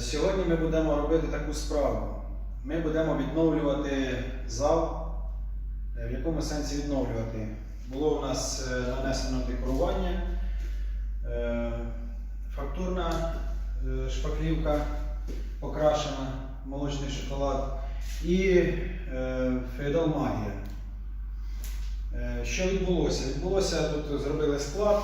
Сьогодні ми будемо робити таку справу. Ми будемо відновлювати зал. Е, В якому сенсі відновлювати? Було у нас е, нанесено декорування, е, фактурна шпаклівка покрашена, молочний шоколад і феодал магія. Що відбулося? Відбулося, тут зробили склад,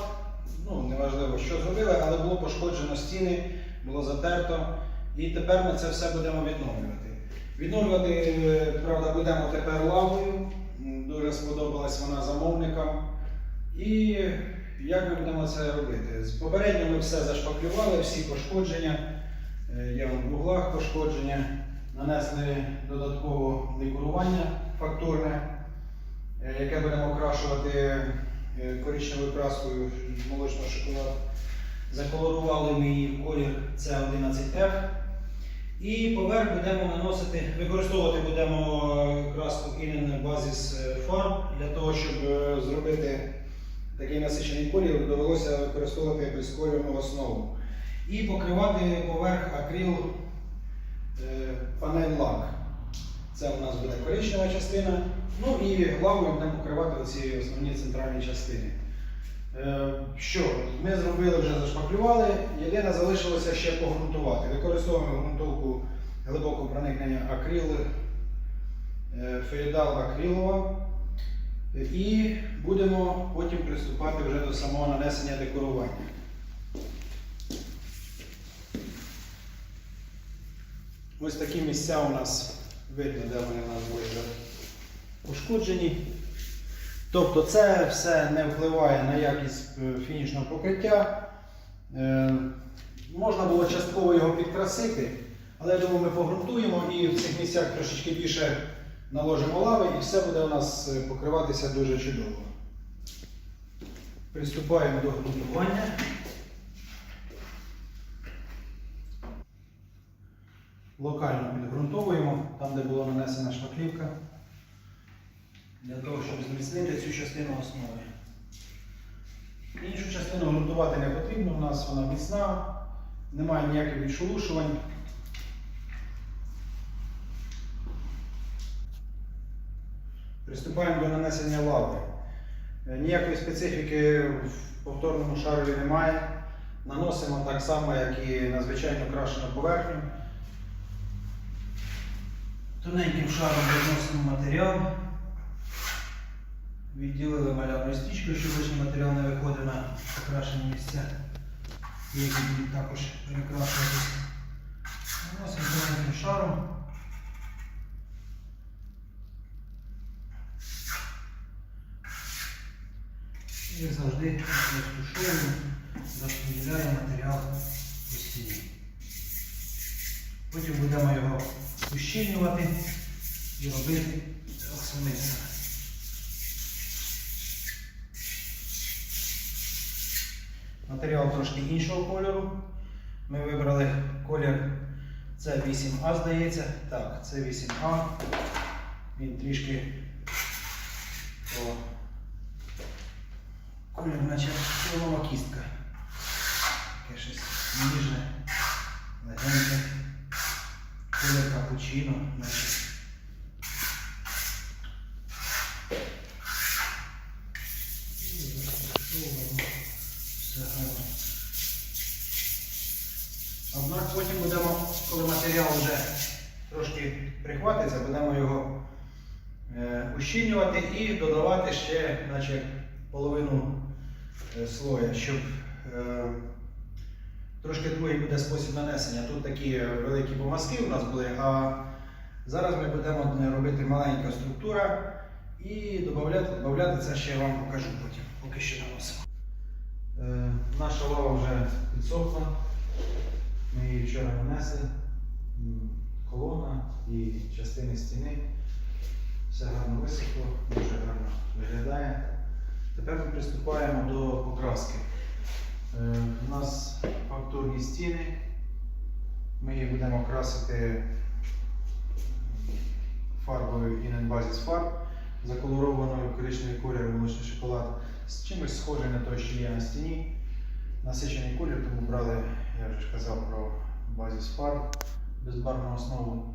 ну неважливо, що зробили, але було пошкоджено стіни, було затерто. І тепер ми це все будемо відновлювати. Відновлювати, е, правда, будемо тепер лавою. Дуже сподобалась вона замовникам. І як ми будемо це робити? Попередньо ми все зашпаклювали, всі пошкодження. Е, Є в углах пошкодження, нанесли додатково декорування фактурне, е, яке будемо окрашувати коричневою краскою молочного шоколаду. Заколорували ми її в колір C11F. І поверх будемо наносити, використовувати будемо е, краску Inen Basis Farm для того, щоб е, зробити такий насичений колір, довелося використовувати безкольорну основу. І покривати поверх акрил е, панель лак. Це у нас буде коричнева частина. Ну і главою будемо покривати оці основні центральні частини. Е, Що, ми зробили, вже зашпаклювали, єдине залишилося ще погрунтувати. Використовуємо ґрунтовку глибокого проникнення акрил, е, феодал акрилова. І будемо потім приступати вже до самого нанесення декорування. Ось такі місця у нас видно, де вони у нас були пошкоджені. Тобто це все не впливає на якість е, фінішного покриття. Е, Можна було частково його підкрасити, але я думаю, ми погрунтуємо і в цих місцях трошечки більше наложимо лави і все буде у нас е, покриватися дуже чудово. Приступаємо до ґрунтування. Локально підґрунтовуємо там, де була нанесена шпаклівка для того, щоб зміцнити цю частину основи. Іншу частину ґрунтувати не потрібно, у нас вона міцна, немає ніяких відшелушувань. Приступаємо до нанесення лави. Е, Ніякої специфіки в повторному шарові немає. Наносимо так само, як і на звичайно крашену поверхню. Тоненьким шаром відносимо матеріал. Відділили малярною стрічкою, щоб лишній матеріал не виходив на покрашені місця, які будуть також перекрашуватися. Наносимо тоненьким шаром. І завжди розтушуємо, розподіляємо матеріал по стіні. Потім будемо його ущільнювати і робити оксамитися. Матеріал трошки іншого кольору. Ми вибрали колір це 8А, здається. Так, це 8А. Він трішки о, колір, наче солома кістка. Таке щось ніжне, легеньке. Колір капучино, наче. І застосовуємо все гарно. Однак потім будемо, коли матеріал вже трошки прихватиться, будемо його е, і додавати ще наче половину е, слоя, щоб е, трошки другий буде спосіб нанесення. Тут такі великі помазки у нас були, а зараз ми будемо е, робити маленька структура і додавати, додавати це ще я вам покажу потім, поки що наносимо. Е, наша лава вже підсохла. Ми її вчора нанесли. Колона і частини стіни. Все гарно висохло, дуже гарно виглядає. Тепер ми приступаємо до покраски. Е, У нас фактурні стіни. Ми їх будемо красити фарбою Basis Farb, заколорованою коричневий колір молочний шоколад з чимось схожим на те, що є на стіні. Насичений колір, тому брали, я вже казав про базіс фарб, безбарвну основу.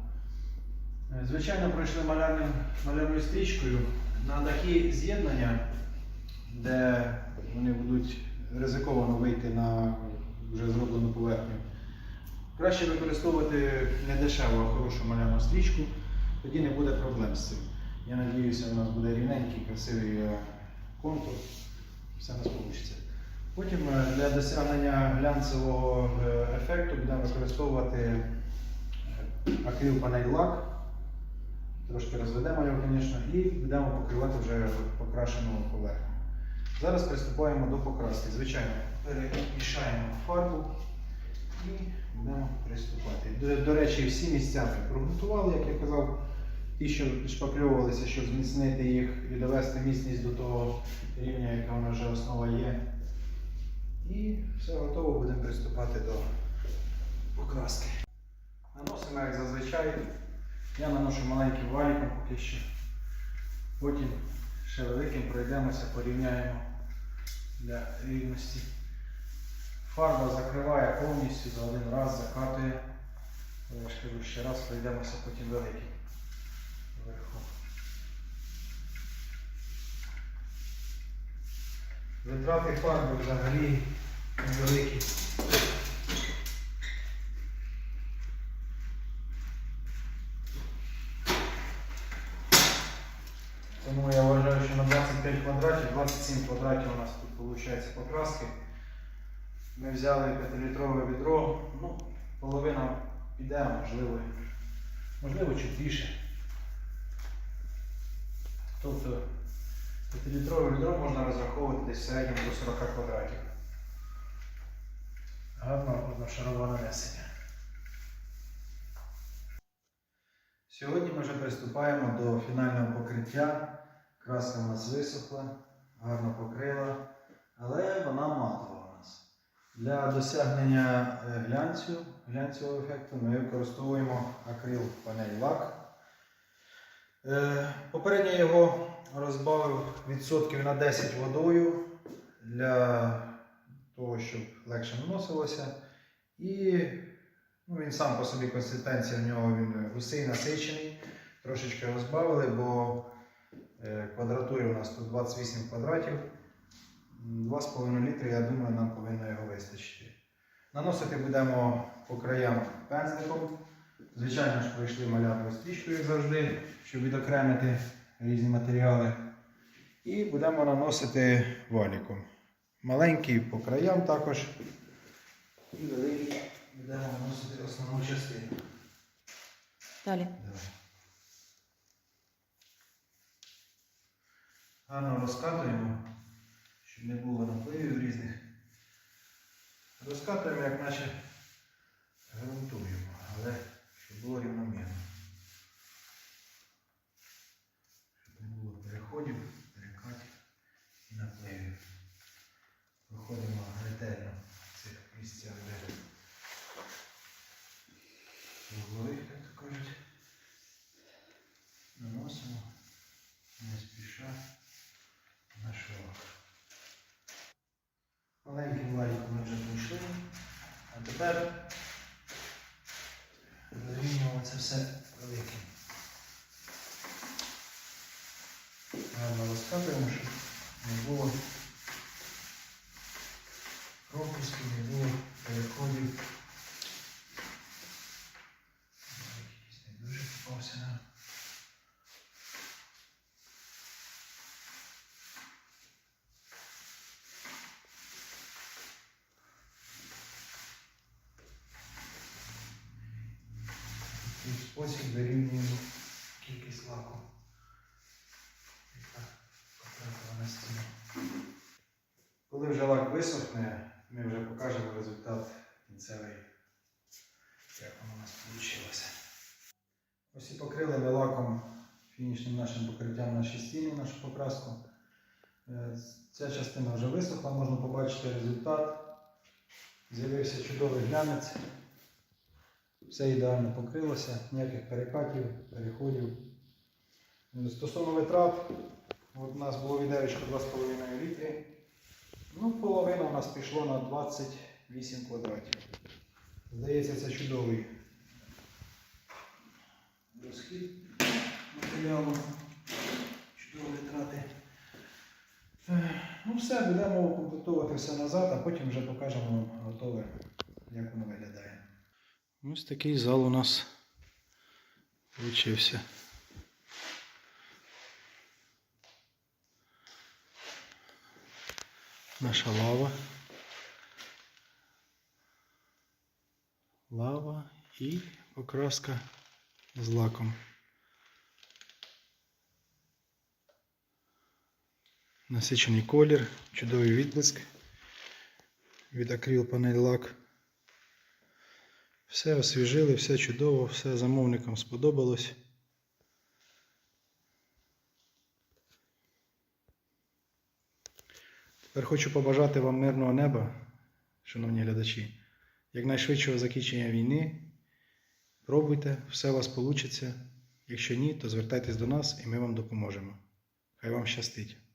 Е, Звичайно, пройшли малярним, малярною стрічкою на дахі з'єднання, де вони будуть ризиковано вийти на вже зроблену поверхню. Краще використовувати не дешеву, а хорошу малярну стрічку, тоді не буде проблем з цим. Я сподіваюся, у нас буде рівненький, красивий е, контур. Все нас вийде. Потім е, для досягнення глянцевого ефекту будемо використовувати акрил панель лак. Трошки розведемо його, звісно, і будемо покривати вже покрашену поверхню. Зараз приступаємо до покраски. Звичайно, перемішаємо фарбу і будемо приступати. До, до речі, всі місця ми прогрунтували, як я казав, ті, що шпакльовувалися, щоб зміцнити їх і довести міцність до того рівня, яка вона вже основа є. І все готово, будемо приступати до покраски. Наносимо, як зазвичай. Я наношу маленьким валіком поки що. Потім ще великим пройдемося, порівняємо для рівності. Фарба закриває повністю за один раз, закатує. Але Я ж кажу, ще раз пройдемося потім великим вверху. Витрати фарби взагалі невеликі. Тому я вважаю, що на 25 квадратів, 27 квадратів у нас тут виходить покраски. Ми взяли 5-літрове відро, ну, половина піде, можливо, можливо, чуть більше. Тобто 5-літрове відро можна розраховувати десь в середньому до 40 квадратів. Гарно одношарове нанесення. Сьогодні ми вже приступаємо до фінального покриття. Краска у нас висохла, гарно покрила, але вона матова у нас. Для досягнення е, глянцю, глянцевого ефекту ми використовуємо акрил панель лак. Е, Попередньо його розбавив відсотків на 10 водою для того, щоб легше наносилося. І ну, він сам по собі консистенція в нього він густий, насичений. Трошечки розбавили, бо квадратури у нас тут 28 квадратів. 2,5 літри, я думаю, нам повинно його вистачити. Наносити будемо по краям пензликом. Звичайно ж, пройшли малярною стрічкою, як завжди, щоб відокремити різні матеріали. І будемо наносити валіком. Маленький по краям також. І великий будемо наносити основну частину. Далі. Давай. Гарно розкатуємо, щоб не було напливів різних. Розкатуємо, як наче грунтуємо, але щоб було рівномірно. Щоб не було переходів, перекатів і напливів. Проходимо ретельно в цих місцях, де вугли, як то кажуть. Наносимо не спіша на шов. Маленьким валіком ми вже пройшли. А тепер зарівнюємо це все великим. Гарно розкатуємо, щоб не було пропусків, не було переходів. Якийсь не дуже попався нам. Такий спосіб вирівнюємо кількість лаку, яка потрапила на стіну. Коли вже лак висохне, ми вже покажемо результат кінцевий, як воно у нас вийшло. Ось і покрили ми лаком фінішним нашим покриттям наші стіни, нашу покраску. Е, Ця частина вже висохла, можна побачити результат. З'явився чудовий глянець. Все ідеально покрилося, ніяких перекатів, переходів. Стосовно витрат, от у нас було відеречко 2,5 літри. Ну, половина у нас пішло на 28 квадратів. Здається, це чудовий розхід матеріалу, чудові витрати. Е, Ну все, будемо укомплектовувати все назад, а потім вже покажемо вам готове, як воно виглядає. Ось такий зал у нас вийшов. Наша лава. Лава і покраска з лаком. Насичений колір, чудовий відблиск від акрил панель лак. Все освіжили, все чудово, все замовникам сподобалось. Тепер хочу побажати вам мирного неба, шановні глядачі, якнайшвидшого закінчення війни. Пробуйте, все у вас вийде. Якщо ні, то звертайтесь до нас і ми вам допоможемо. Хай вам щастить!